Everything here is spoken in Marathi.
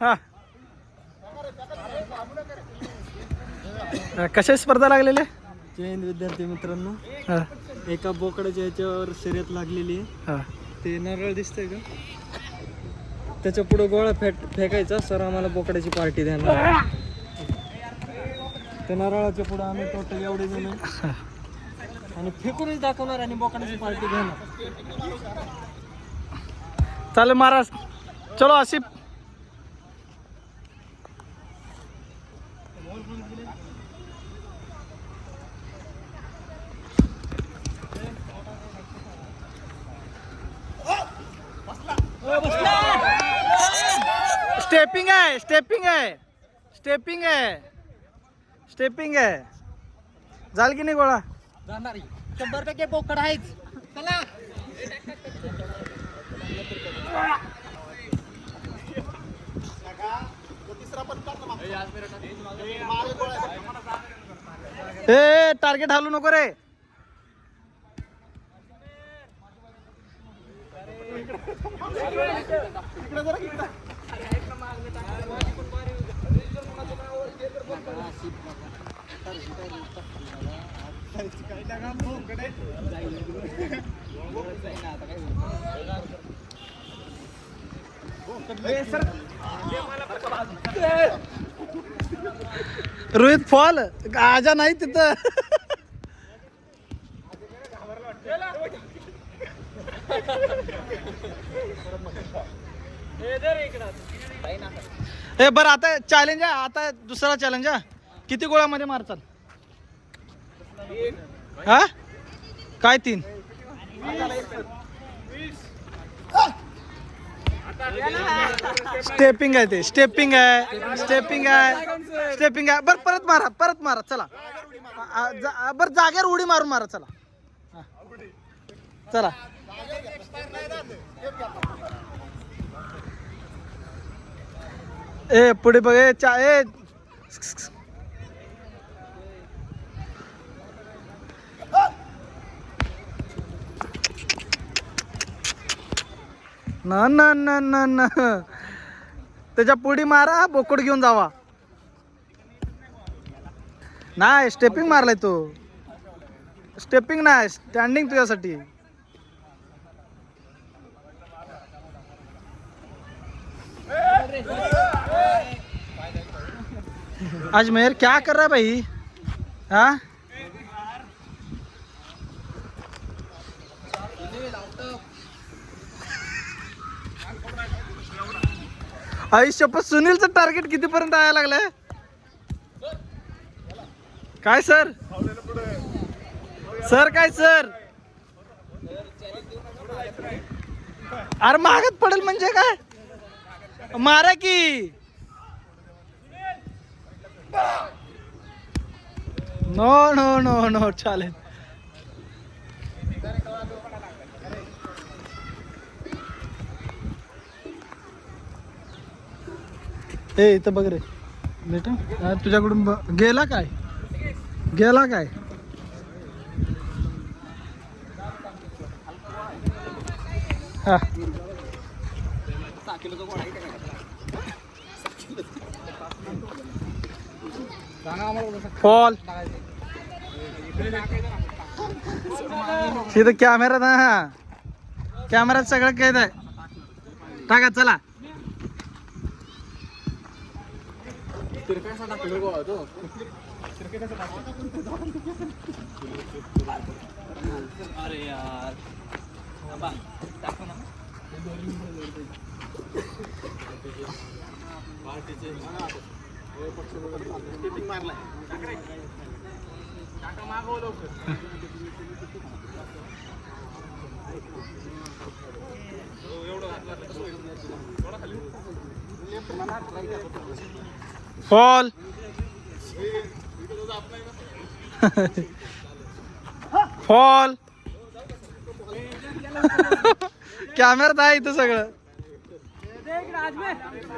हा. कशा स्पर्धा लागलेल्या हिंद विद्यार्थी मित्रांनो. हा. एका बोकडाच्या याच्यावर शर्यत लागलेली आहे. हा. ते नारळ दिसतंय का? त्याच्या पुढे गोळा फेक फेकायचा. सर आम्हाला बोकडाची पार्टी देणार त्या नारळाच्या पुढे आम्ही टोटल एवढे जण आहे. आणि फेकूनच दाखवणार आणि बोकडाची पार्टी घेणार चालेल महाराज. चलो आसिफ. स्टेपिंग आहे स्टेपिंग आहे. स्टेपिंग आहे. स्टेपिंग आहे. झाल की नाही गोळा? जाणार. शंभर टक्के बोकड आहेच. चला. ए टार्गेट हालू नको रे. रोहित फॉल आजा नाही तिथं. हे बरं आता चॅलेंज आहे आता दुसरा चॅलेंज आहे. किती गोळ्यामध्ये मारचाल? हा? काय तीन? स्टेपिंग आहे ते स्टेपिंग आहे स्टेपिंग आहे स्टेपिंग आहे. बरं परत मारा परत मारा चला. जा- बरं जागेवर उडी मारून मारा चला. चला. ए पुढे बघ ए चा ए ना ना ना ना ना. त्याच्या पुढी मारा बोकड घेऊन जावा. नाही स्टेपिंग मारलाय तो. स्टेपिंग नाही स्टँडिंग तुझ्यासाठी. अजमेर क्या कर रहा भाई? हाँ? आयुष्यपत सुनीलचं टार्गेट कितीपर्यंत यायला लागलंय? काय सर? सर काय सर? अरे महागात पडेल म्हणजे काय? मारा की. नो नो नो नो चालेल. ए इथं बघ रे. बेटा हा, तुझ्याकडून ब- गेला काय? गेला काय? हा. फॉल तिथं कॅमेरा ना हा. कॅमेरात सगळं कैद आहे टाका चला. तिरकासा टाकलं गोळा तो अरे यार टाकू ना पार्टीचे मारलाय टाका मागव लवकर एवढं थोडा खाली फॉल फॉल कॅमेरात आहे इथं सगळं.